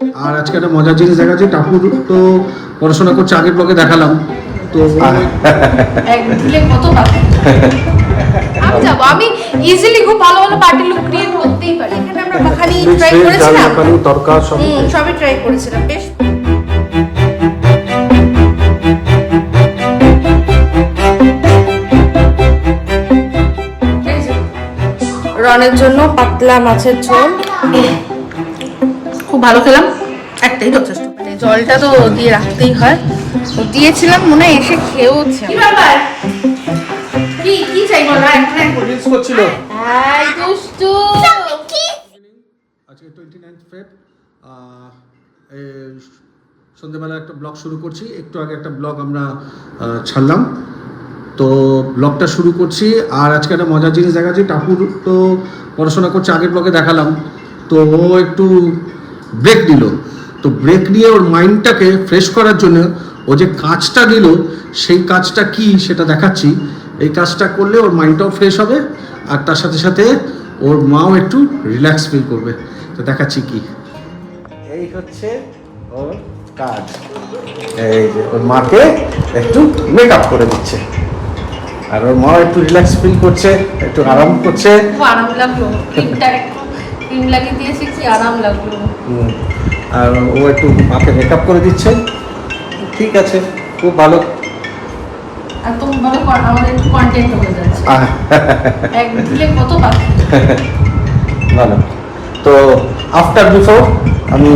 আর আজকে একটা মজার জিনিস দেখা যাচ্ছে টাপুর তো পড়াশোনা করছে আগের ব্লগে দেখালাম। তো আমি যাব। আমি ইজিলি খুব ভালো ভালো পার্টি লুক ক্রিয়েট করতেই পারি। এখানে আমরা মাখানি ট্রাই করেছিলাম। তরকার সবই ট্রাই করেছিলাম। বেশ। রনের জন্য পাতলা মাছের ঝোল। খুব ভালো খেলাম। একটাই যথেষ্ট মানে জলটা তো দিয়ে রাখতেই হয়। তো দিয়েছিলাম মনে হয় এসে খেয়েওছে কি ব্যাপার? কি কি চাই বলো এখন রিলস করছিল? হাই দুষ্টু। আজকে টোয়েন্টি নাইন্থ ফেব সন্ধ্যেবেলা একটা ব্লগ শুরু করছি। একটু আগে একটা ব্লগ আমরা ছাড়লাম। তো ব্লগটা শুরু করছি আর আজকে একটা মজার জিনিস দেখা যাচ্ছে। টাপুর তো পড়াশোনা করছে আগের ব্লগে দেখালাম। তো ও একটু ব্রেক নিল তো ব্রেক নিয়ে ওর মাইন্ডটাকে ফ্রেশ করার জন্য ও যে কাজটা দিল সেই কাজটা কি সেটা দেখাচ্ছি। এই কাজটা করলে ওর মাইন্ডটাও ফ্রেশ হবে আর তার সাথে সাথে ওর মাও একটু রিল্যাক্স ফিল করবে। তো দেখাচ্ছি কি। এই হচ্ছে ওর কাজ। এই যে ওর মাকে একটু মেকআপ করে দিচ্ছে। আর ওর মা একটু রিল্যাক্স ফিল করছে একটু আরাম করছে। খুব আরাম লাগল ক্রিমটা লাগিয়ে দিয়েছে কি আরাম লাগল। আর ও একটু মাকে মেকআপ করে দিচ্ছে। ঠিক আছে খুব ভালো। আর তুমি বলো আমাদের একটু কন্টেন্ট হয়ে যাচ্ছে। এক দিলে কত বাকি ভালো। তো আফটার বিফোর আমি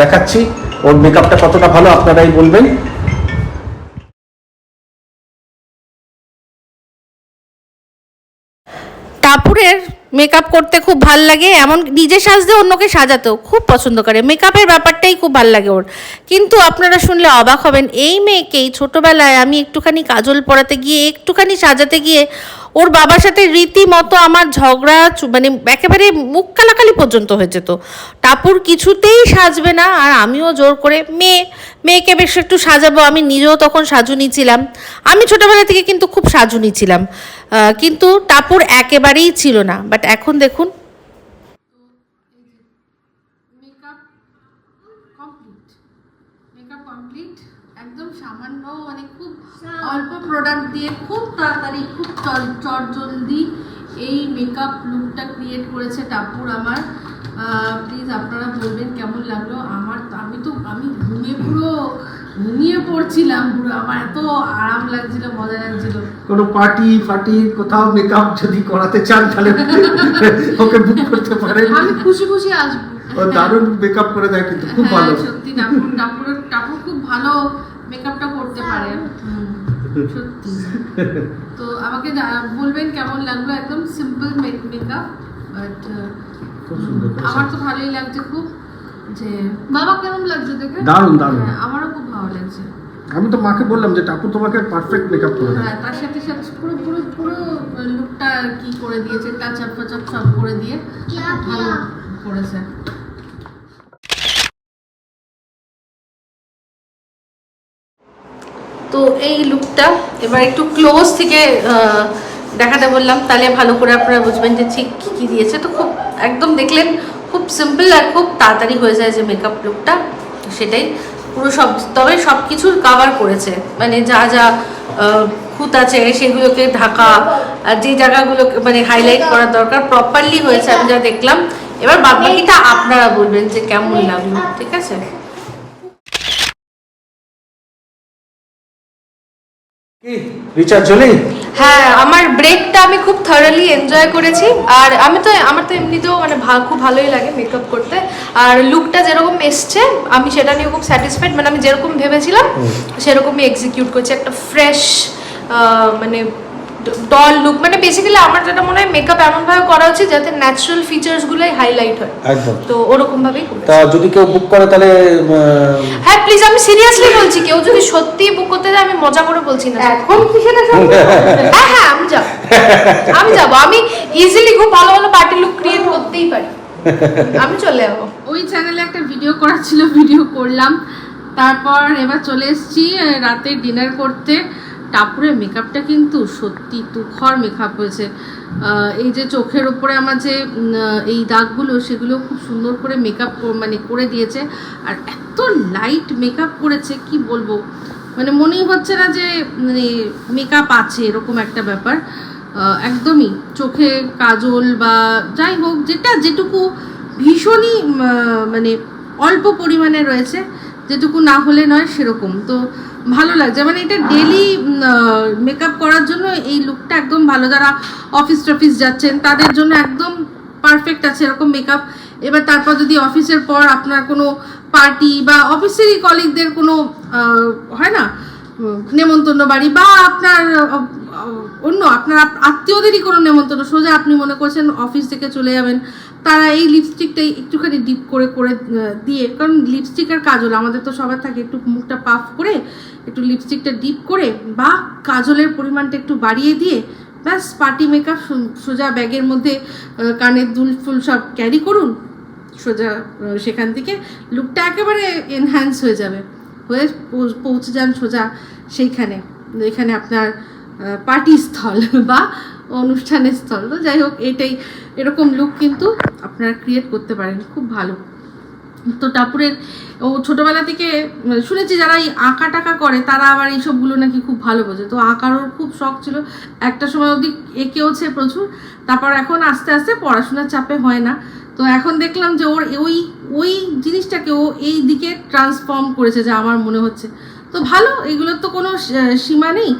দেখাচ্ছি ওর মেকআপটা কতটা ভালো আপনারাই বলবেন। টাপুরের মেকআপ করতে খুব ভালো লাগে, এমন নিজে সাজতে অন্যকে সাজাতেও খুব পছন্দ করে। মেকআপের ব্যাপারটাই খুব ভালো লাগে ওর। কিন্তু আপনারা শুনলে অবাক হবেন, এই মেয়েকেই ছোটবেলায় আমি একটুখানি কাজল পরাতে গিয়ে, একটুখানি সাজাতে গিয়ে ওর বাবার সাথে রীতিমতো আমার ঝগড়া মানে একেবারে মুখ কালাকালি পর্যন্ত হয়ে যেত। টাপুর কিছুতেই সাজবে না, আর আমিও জোর করে, মেয়ে, মেয়েকে বেশ একটু সাজাবো। আমি নিজেও তখন সাজুনি ছিলাম আমি ছোটবেলা থেকে কিন্তু খুব সাজুনি ছিলাম কিন্তু টাপুর একেবারেই ছিল না। বাট এখন দেখুন। সামান্য মানে খুব অল্প প্রোডাক্ট দিয়ে খুব তাড়াতাড়ি, খুব চল চট জলদি এই মেকআপ লুকটা ক্রিয়েট করেছে টাপুর আমার। প্লিজ আপনারা বলবেন কেমন লাগল? আমার আমি তো, আমি ঘুমে পুরো ঘুমিয়ে পড়ছিলাম পুরো আমার এত আরাম লাগছিল মজা লাগছিল। কোনো পার্টি ফার্টি কোথাও মেকআপ যদি করাতে চান তাহলে ওকে বুক করতে পারেন। আমি খুশি খুশি আসব। ও দারুণ মেকআপ করে দেয় কিন্তু খুব হ্যাঁ, ভালো। সত্যি টাপুর টাপুর টাপুর খুব ভালো মেকআপটা করতে পারে। সত্যি। তো আমাকে বলবেন কেমন লাগল? একদম সিম্পল মেকআপ বাট। আমার তো ভালোই লাগছে খুব যে বাবা কেমন লাগছে দেখে? দারুণ দারুণ। হ্যাঁ, আমারও খুব ভালো লাগছে। আমি তো মাকে বললাম যে টাপু তোমাকে পারফেক্ট মেকআপ করে দেয় হ্যাঁ তার সাথে সাথে পুরো পুরো পুরো লুকটা কি করে দিয়েছে টাচ আপ ফাচ আপ সব করে দিয়ে ভালো করেছে। তো এই লুকটা এবার একটু ক্লোজ থেকে আহ, দেখাতে বললাম তাহলে ভালো করে আপনারা বুঝবেন যে ঠিক কী কী দিয়েছে। তো খুব একদম দেখলেন খুব সিম্পল আর খুব তাড়াতাড়ি হয়ে যায় যে মেকআপ লুকটা সেটাই। পুরো সব, তবে সব কিছুর কাভার করেছে। মানে যা যা খুঁত আছে, সেগুলোকে ঢাকা, আর যে জায়গাগুলোকে মানে হাইলাইট করার দরকার প্রপারলি হয়েছে, আমি যা দেখলাম। এবার বাকিটা আপনারা বলবেন যে কেমন লাগল, ঠিক আছে? রিচার্জ হলি হ্যাঁ আমার ব্রেকটা আমি খুব থরালি এনজয় করেছি। আর আমি তো আমার তো এমনিতেও মানে ভা- খুব ভালোই লাগে মেকআপ করতে। আর লুকটা যেরকম এসছে আমি সেটা নিয়ে খুব স্যাটিসফাইড মানে আমি যেরকম ভেবেছিলাম সেরকমই এক্সিকিউট করছি। একটা ফ্রেশ মানে ডল লুক মানে বেসিক্যালি আমার যেটা মনে হয় মেকআপ এমন ভাবে করা উচিত যাতে ন্যাচারাল ফিচার্সগুলোই হাইলাইট হয়। একদম। তো ওরকমভাবেই করেছি। তা যদি কেউ বুক করে তাহলে হ্যাঁ প্লিজ আমি সিরিয়াসলি বলছি কেউ যদি সত্যি বুক করতে যায় আমি মজা করে বলছি না। এখন কি সেটা হ্যাঁ হ্যাঁ আমি যাব। আমি যাব। আমি ইজিলি খুব ভালো ভালো পার্টি লুক ক্রিয়েট করতেই পারি। আমি চলে যাব। ওই চ্যানেলে একটা ভিডিও করার ছিল ভিডিও করলাম। তারপর এবার চলে এসেছি রাতে ডিনার করতে। টাপুরের মেকআপটা কিন্তু সত্যি তুখর মেকআপ হয়েছে। এই যে চোখের ওপরে আমার যে এই দাগগুলো, সেগুলো খুব সুন্দর করে মেকআপ মানে করে দিয়েছে। আর এত লাইট মেকআপ করেছে, কি বলব? মানে মনেই হচ্ছে না যে মানে মেকআপ আছে, এরকম একটা ব্যাপার। একদমই চোখে কাজল বা যাই হোক, যেটা যেটুকু ভীষণই মানে অল্প পরিমাণে রয়েছে, যেটুকু না হলে নয় সেরকম। তো ভালো লাগছে। মানে এটা ডেলি মেকআপ করার জন্য এই লুকটা একদম ভালো। যারা অফিস টফিস যাচ্ছেন, তাদের জন্য একদম পারফেক্ট আছে এরকম মেকআপ এবার তারপর যদি অফিসের পর আপনার কোনো পার্টি বা অফিসেরই কলিগদের কোনো হয় না? নেমন্তন্ন বাড়ি বা আপনার অন্য আপনার আত্মীয়দেরই কোনো নেমন্তন্ন, সোজা আপনি মনে করছেন অফিস থেকে চলে যাবেন। তারা এই লিপস্টিকটাই একটুখানি ডিপ করে করে দিয়ে, কারণ লিপস্টিক আর কাজল, আমাদের তো সবার থাকে একটু মুখটা পাফ করে, একটু লিপস্টিকটা ডিপ করে, বা কাজলের পরিমাণটা একটু বাড়িয়ে দিয়ে, ব্যাস পার্টি মেকআপ সোজা ব্যাগের মধ্যে কানের দুল ফুল সব ক্যারি করুন, সোজা সেখান থেকে লুকটা একেবারে এনহ্যান্স হয়ে যাবে। হয়ে পৌঁছে যান সোজা সেইখানে। এখানে আপনার পার্টি স্থল বা অনুষ্ঠানের স্থল তো যাই হোক, এটাই এরকম লুক কিন্তু আপনারা ক্রিয়েট করতে পারেন, খুব ভালো। তো টাপুরের ও ছোটোবেলা থেকে শুনেছি যারা এই আঁকা টাকা করে, তারা আবার এইসবগুলো নাকি খুব ভালো বোঝে। তো আঁকারও খুব শখ ছিল। একটা সময় অবধি এঁকেওছে প্রচুর। তারপর এখন আস্তে আস্তে পড়াশোনার চাপে হয় না। তো এখন দেখলাম যে ওর ওই ওই জিনিসটাকে ও এই দিকে ট্রান্সফর্ম করেছে যা আমার মনে হচ্ছে। তো ভালো, এগুলোর তো কোনো সীমা নেই।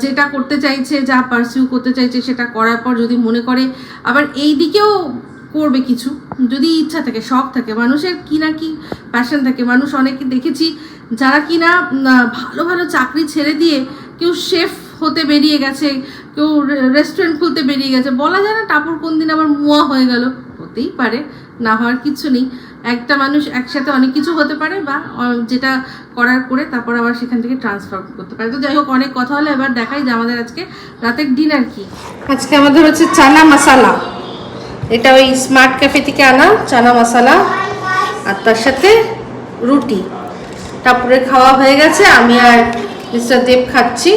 যেটা করতে চাইছে যা পারসিউ করতে চাইছে সেটা করার পর যদি মনে করে আবার এই দিকেও করবে কিছু। যদি ইচ্ছা থাকে শখ থাকে মানুষের কি না কি প্যাশন থাকে মানুষ অনেকে দেখেছি যারা উম, আহ, ভালো ভালো চাকরি ছেড়ে দিয়ে কেউ শেফ হতে বেরিয়ে গেছে কেউ রেস্টুরেন্ট খুলতে বেরিয়ে গেছে। বলা যায় না টাপুর কোন দিন আবার মুয়া হয়ে গেল হতেই পারে না হওয়ার কিছু নেই। একটা মানুষ একসাথে অনেক কিছু হতে পারে বা যেটা করার করে তারপর আবার সেখান থেকে ট্রান্সফার করতে পারে। তো যাই হোক অনেক কথা হলো এবার দেখাই যে আমাদের আজকে রাতের ডিনার কি। আজকে আমাদের হচ্ছে চানা মশালা এটা ওই স্মার্ট ক্যাফে থেকে আনা চানা মশালা আর তার সাথে রুটি। তারপরে খাওয়া হয়ে গেছে আমি আর মিস্টার দেব খাচ্ছি।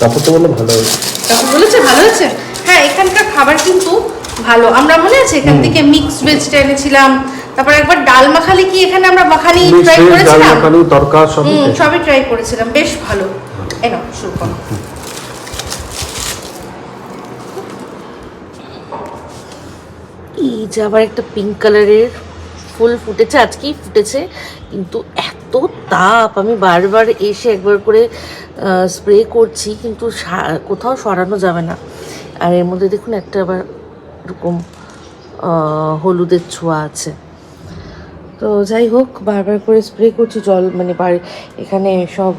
তারপর তো বলল ভালো হয়েছে। তারপর বলেছে ভালো হয়েছে? হ্যাঁ এখানকার খাবার কিন্তু ভালো। আমরা মনে আছে এখান থেকে মিক্স ভেজটা এনেছিলাম। তারপর একবার ডাল মাখালি কি এখানে আমরা মাখালি ট্রাই করেছিলাম? তরকা সবই সবই ট্রাই করেছিলাম। বেশ ভালো। এই শুরু করো। এই যে আবার একটা পিঙ্ক কালারের ফুল ফুটেছে আজকেই ফুটেছে কিন্তু এত তাপ। আমি বারবার এসে একবার করে স্প্রে করছি কিন্তু কোথাও সরানো যাবে না। আর এর মধ্যে দেখুন একটা আবার এরকম হলুদের ছোঁয়া আছে। তো যাই হোক, বারবার করে স্প্রে করছি, জল মানে বাড়ি, এখানে সব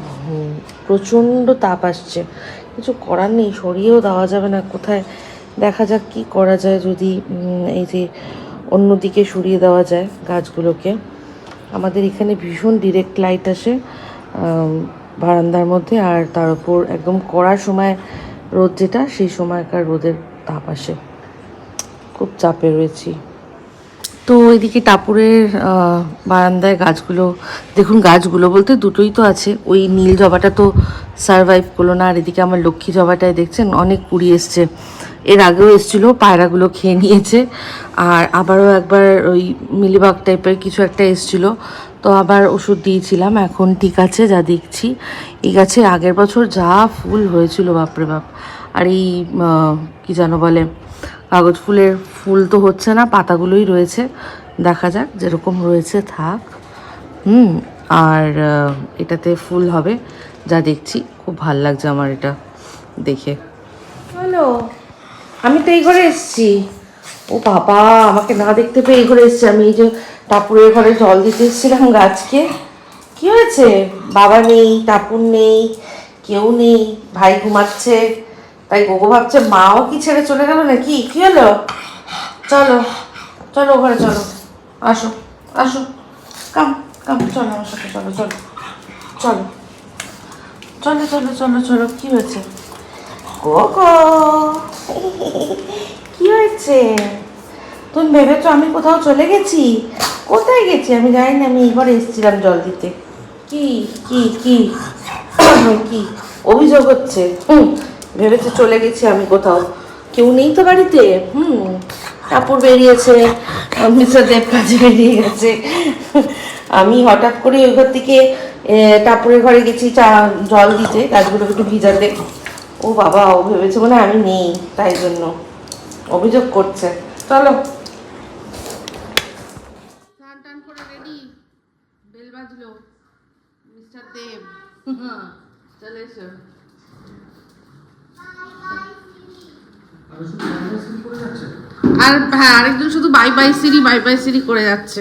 প্রচণ্ড তাপ আসছে। কিছু করার নেই, সরিয়েও দেওয়া যাবে না। কোথায় দেখা যাক কি করা যায় যদি এই যে অন্যদিকে সরিয়ে দেওয়া যায় গাছগুলোকে। আমাদের এখানে ভীষণ ডিরেক্ট লাইট আসে বারান্দার মধ্যে। আর তার উপর একদম করার সময় রোদ যেটা, সেই সময়কার রোদের তাপ আসে। খুব চাপে রয়েছি। তো ওইদিকে টাপুরের বারান্দায় গাছগুলো, দেখুন গাছগুলো বলতে দুটোই তো আছে। ওই নীল জবাটা তো সারভাইভ করল না, আর এদিকে আমার লক্ষ্মী জবাটায় দেখছেন, অনেক কুড়ি এসছে। এর আগেও এসছিল, পায়রাগুলো খেয়ে নিয়েছে। আর আবারও একবার ওই মিলিবাগ টাইপের কিছু একটা এসছিল। তো আবার ওষুধ দিয়েছিলাম, এখন ঠিক আছে, যা দেখছি। এই গাছে আগের বছর যা ফুল হয়েছিল, বাপরে বাপ। আর এই কি যেন বলে, কাগজ ফুলের ফুল তো হচ্ছে না, পাতাগুলোই রয়েছে। দেখা যাক, যেরকম রয়েছে, থাক। হুম, আর এটাতে ফুল হবে, যা দেখছি। খুব ভালো লাগছে আমার এটা দেখে। হ্যালো আমি তো এই ঘরে এসেছি। ও বাবা, আমাকে না দেখতে পেয়ে এই ঘরে এসেছি। আমি এই যে টাপুরের ঘরে জল দিতে এসেছিলাম গাছকে। কি হয়েছে? বাবা নেই টাপুর নেই, কেউ নেই, ভাই ঘুমাচ্ছে। তাই গোগো ভাবছে, মাও কি ছেড়ে চলে গেল নাকি? কি হলো? চলো চলো ঘরে, চলো। আসো আসো। কাম কাম, চলো আমার সাথে, চলো চলো চলো। চলো চলো চলো চলো, কি হয়েছে? গোগো! কি হয়েছে? তুমি ভেবেছো আমি কোথাও চলে গেছি? কোথায় গেছি? আমি জানি না আমি এইবার এসেছিলাম জল দিতে। কি? কি কি? কি? অভিযোগ হচ্ছে। হুম ভেবেছে চলে গেছি আমি কোথাও? কেউ নেই তো বাড়িতে? হুম কাপড় বেরিয়েছে মিস্টার দেব কাজে বেরিয়ে গেছে আমি হঠাৎ করে ওই ঘর থেকে টাপুরের ঘরে গেছি চা জল দিতে গাছগুলোকে একটু ভিজাতে। ও বাবা ও ভেবেছে মনে আমি নেই তাই জন্য। অভিযোগ করছে। চলো স্নান টান করে রেডি বেল বাজলো মিস্টার দেব চলে এসো। আর হ্যাঁ আরেকজন শুধু bye bye Siri bye bye Siri করে যাচ্ছে।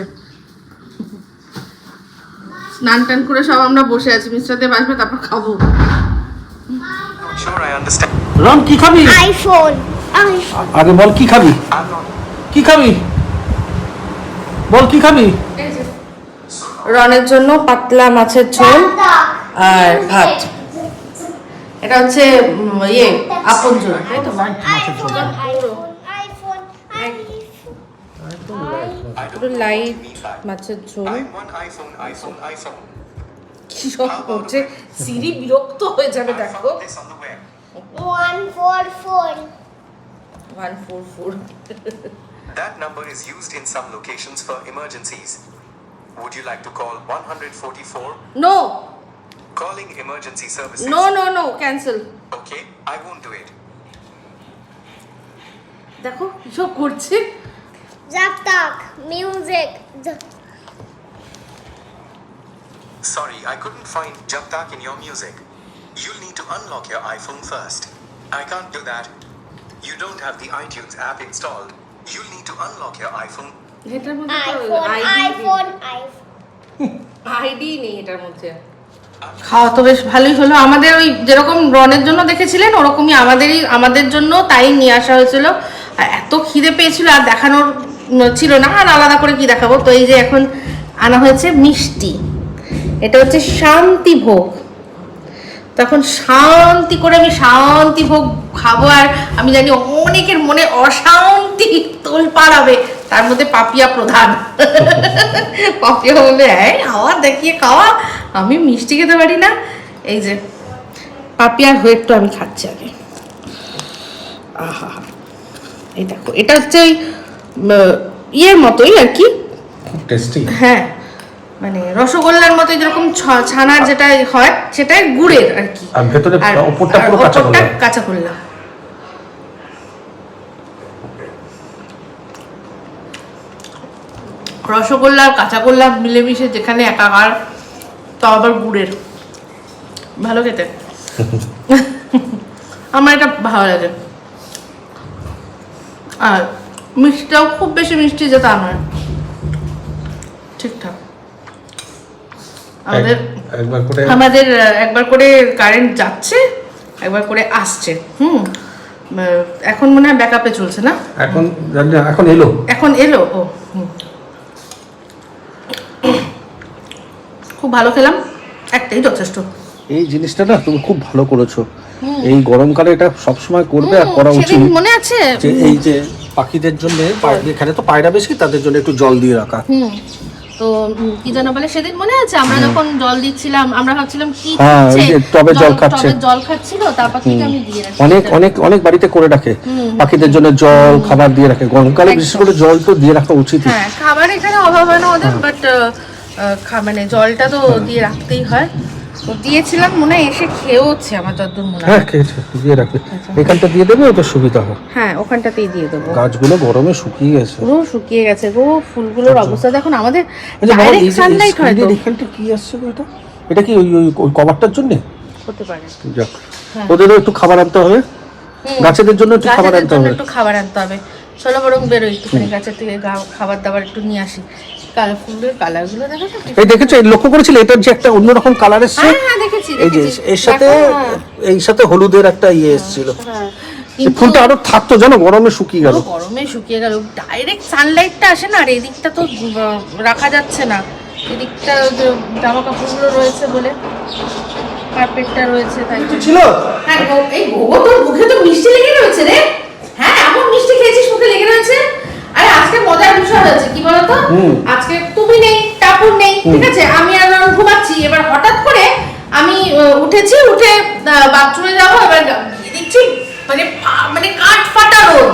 স্নান টান করে সব আমরা বসে আছি মিস্টার দেব আসবে তারপর খাব। রন কি খাবি? আইফোন আগে বল কি খাবি? কি খাবি? বল কি খাবি? রনের জন্য পাতলা মাছের ঝোল। আর ভাত এটা হচ্ছে ইয়ে আপন ঝোল তাই তো আইফোন আইফোন আইফোন পুরো লাইট মাছের ঝোল. কি সব করছে সিরি বিরক্ত হয়ে যাবে I দেখো. One four four one four four That number is used in some locations for emergencies. Would you like to call 144? No Calling emergency services. No no no cancel Okay, I won't do it. দেখো কি সব করছে job তক music Sorry, I couldn't find Jab Tak in your music. You'll need to unlock your iPhone first. I can't do that. You don't have the iTunes app installed. You'll need to unlock your iPhone. এটার মধ্যে iPhone iPhone iPhone ID নেই এটার মধ্যে খাওয়া তো বেশ ভালোই হলো। আমাদের ওই যেরকম রনের জন্য দেখেছিলেন, ওরকমই আমাদেরই, আমাদের জন্য তাই নিয়ে আসা হয়েছিল। আর এত খিদে পেয়েছিল, আর দেখানোর ছিল না, আর আলাদা করে কি দেখাবো? তো এই যে এখন আনা হয়েছে মিষ্টি। এটা হচ্ছে শান্তি ভোগ। তখন শান্তি করে আমি শান্তি ভোগ খাব, আর আমি জানি অনেকের মনে অশান্তি তোল পাড়াবে তার মধ্যে পাপিয়া প্রধান। পাপিয়া বলে হ্যাঁ খাওয়া দেখিয়ে খাওয়া। আমি মিষ্টি খেতে পারি না। এই যে পাপিয়ার হয়েটটা আমি খাচ্ছি আগে। আহা এই দেখো এটা হচ্ছে ওই ইয়ের মতোই আর কি। টেস্টি হ্যাঁ মানে রসগোল্লার মতো যেরকম ছ- ছানার যেটা হয় সেটাই গুড়ের আর কি। আর ভেতরে ওপরটা পুরো কাঁচা কাঁচা গোল্লা রসগোল্লা আর কাঁচা গোল্লা মিলেমিশে যেখানে একাকার তাও আবার গুড়ের। ভালো খেতে। আমার এটা ভালো লাগে। আর মিষ্টিটাও খুব বেশি মিষ্টি যে তা নয়। ঠিকঠাক। আমাদের একবার করে আমাদের একবার করে কারেন্ট যাচ্ছে একবার করে আসছে। হুম। এখন মনে হয় ব্যাকআপে চলছে না? এখন এখন এলো। এখন এলো? ও হুম। খুব ভালো খেলাম একটাই যথেষ্ট। এই জিনিসটা না তুমি খুব ভালো করেছ। এই গরমকালে এটা সবসময় করবে আর করা উচিত। মনে আছে? যে এই যে পাখিদের জন্য এখানে তো পায়রা বেশি তাদের জন্য একটু জল দিয়ে রাখা। হুম। তো কি যেন বলে সেদিন মনে আছে? আমরা যখন জল দিচ্ছিলাম আমরা ভাবছিলাম কি হ্যাঁ, খাচ্ছে? ওই যে টবে জল খাচ্ছে। জল খাচ্ছিল তারপর থেকে আমি দিয়ে রাখি। অনেক অনেক অনেক বাড়িতে করে রাখে। পাখিদের জন্য জল খাবার দিয়ে রাখে। গরমকালে বিশেষ করে জল তো দিয়ে রাখা উচিত হ্যাঁ খাবার এখানে অভাব হয় না ওদের বাট মানে জলটা তো দিয়ে রাখতেই হয়। তো দিয়েছিলাম মনে হয় এসে খেয়েওছে আমার যতদূর মনে হ্যাঁ। খেয়েছে দিয়ে রাখবে। এখানটা দিয়ে দেবে ওটা সুবিধা হয় হ্যাঁ ওখানটাতেই দিয়ে দেবো। গাছগুলো গরমে শুকিয়ে গেছে। পুরো শুকিয়ে গেছে গো ফুলগুলোর অবস্থা। দেখুন আমাদের ডাইরেক্ট সানলাইট হয় তো। এখানটা কি আসছে গো এটা? এটা কি ওই ওই কভারটার জন্য? হতে পারে। যাক ওদেরও একটু খাবার আনতে হবে। গাছেদের জন্য একটু খাবার আনতে হবে। একটু খাবার আনতে হবে। চলো বরং বেরোই একটুখানি গাছের থেকে খাবার দাবার একটু নিয়ে আসি। ফুলের কালারগুলো দেখো এই দেখেছ এই লক্ষ্য করেছিলে? এটার যে একটা অন্যরকম কালার এসছে? হ্যাঁ হ্যাঁ দেখেছি এই যে এর সাথে হ্যাঁ, এই সাথে হলুদের একটা ইয়ে এসেছিল। ফুলটা আরও থাকতো জানো? গরমে শুকিয়ে গেল। গরমে শুকিয়ে গেল। ডাইরেক্ট সানলাইটটা আসে না আর এদিকটা তো রাখা যাচ্ছে না। এদিকটা যে জামা কাপড়গুলো রয়েছে বলে কার্পেটটা রয়েছে তাই। ছিল? হ্যাঁ এই গোগো তোর মুখে তো মিষ্টি লেগে রয়েছে রে। হ্যাঁ এমন মিষ্টি খেয়েছিস মুখে লেগে রয়েছে? আজকে বলতো? আজকে তুমি নেই টাপুর নেই ঠিক আছে? আমি আর রন ঘুমাচ্ছি। এবার হঠাৎ করে আমি উঠেছি উঠে বাথরুমে যাব এবার দেখছি? মানে মানে কাঠ ফাটা রোদ।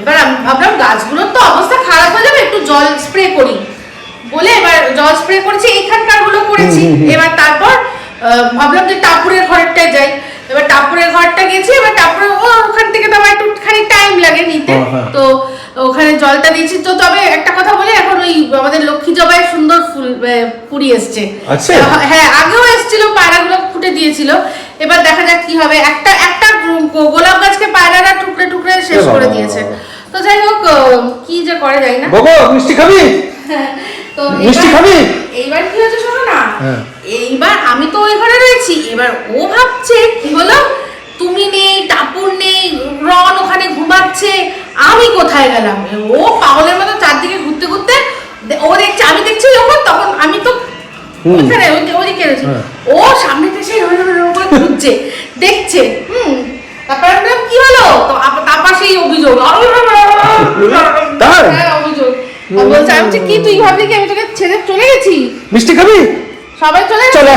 এবার আমি ভাবলাম গাছগুলোর তো অবস্থা খারাপ হয়ে যাবে একটু জল স্প্রে করি। বলে এবার জল স্প্রে করেছি এইখানকারগুলো করেছি এবার তারপর ভাবলাম যে টাপুরের ঘরটায় যাই। এবার টাপুরের ঘরটা গেছি এবার টাপুরের ওখান থেকে তো আমার একটুখানি টাইম লাগে নিতে। হ্যাঁ। তো ওখানে জলটা দিয়েছি। তো তবে একটা কথা বলে এখন ওই আমাদের লক্ষ্মী জবাই সুন্দর ফুল কুড়ি এসছে। হ্যাঁ আগেও এসেছিল পায়রাগুলো ফুটে দিয়েছিল। এবার দেখা যাক কি হবে। একটা একটা গোলাপ গাছকে পায়রারা টুকরে টুকরে শেষ করে দিয়েছে। তো যাই হোক কি যে করে যাই না। বাবু মিষ্টি খাবি? তো মিষ্টি খাবি? এইবার কি হচ্ছে শোনো না? হ্যাঁ। এইবার আমি তো ওই ঘরে রয়েছি। এবার ও ভাবছে কি হলো? তুমি নেই টাপুর নেই রন ওখানে ঘুমাচ্ছে আমি কোথায় গেলাম? ও পাগলের মতো চারদিকে ঘুরতে ঘুরতে ও দেখছে আমি দেখছি যখন তখন আমি তো। ওখানে ওদিকে রয়েছি। হ্যাঁ। ও সামনে করে ঘুরছে দেখছে হুম তারপরে কি হলো? তো তারপর সেই অভিযোগ অভিযোগ। বলছে আমি কি তুই ভাবলি কি? আমি তোকে ছেড়ে চলে গেছি? মিষ্টি খাবি? সবাই চলে চলে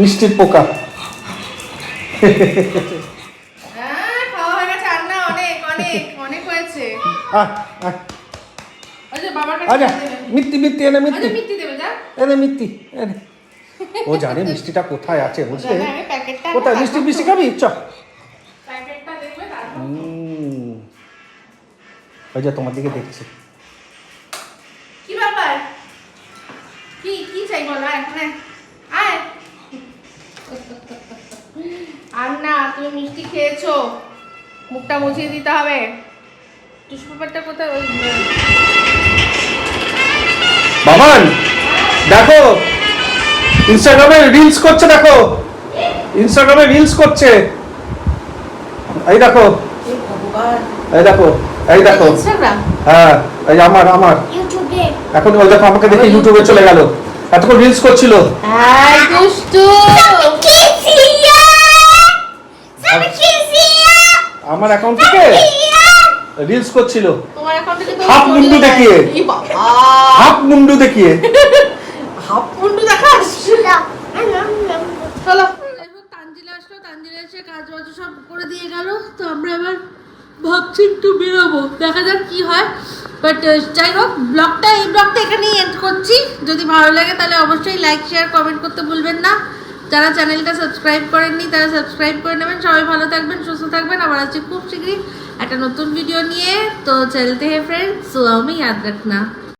মিষ্টির পোকা। ও জানে মিষ্টিটা কোথায় আছে বুঝলে? কোথায়? মিষ্টি মিষ্টি খাবি? চ। ওই যে তোমার দিকে দেখছি। কি ব্যাপার? কি কি চাই বল? আয় আয়। আর না তুমি মিষ্টি খেয়েছো? মুখটা মুছিয়ে দিতে হবে। টিস্যু পেপারটা কোথায়? ওই বাবান দেখো ইনস্টাগ্রামে রিলস করছে দেখো। ইনস্টাগ্রামে রিলস করছে। এই দেখো। এই দেখো এই দেখো। ইনস্টাগ্রাম হ্যাঁ এই আমার আমার। ইউটিউবে। এখন ওই দেখো আমাকে দেখে ইউটিউবে চলে গেল। এতক্ষণ রিলস করছিল। আয় দুষ্টু। আমার অ্যাকাউন্ট থেকে? রিলস করছিল। তোমার অ্যাকাউন্টে কি হাফ মুন্ডু দেখিয়ে। হাফ মুন্ডু দেখিয়ে। হাফ মুন্ডু দেখাস না চলো তানজিলা আসলো তানজিলা এসে কাজ বাজ সব করে দিয়ে গেল। তো আমরা এবার ভাবছি একটু বেরোবো। দেখা যাক কি হয়। বাট যাই হোক ব্লগটা এই ব্লগটা এখানেই এন্ড করছি। যদি ভালো লাগে তাহলে অবশ্যই লাইক শেয়ার কমেন্ট করতে ভুলবেন না। যারা চ্যানেলটা সাবস্ক্রাইব করেননি, তারা সাবস্ক্রাইব করে নেবেন। সবাই ভালো থাকবেন, সুস্থ থাকবেন। আবার আছে খুব শীঘ্রই একটা নতুন ভিডিও নিয়ে। তো চলতে হে ফ্রেন্ডস সো আমি ইয়াদ রাখনা।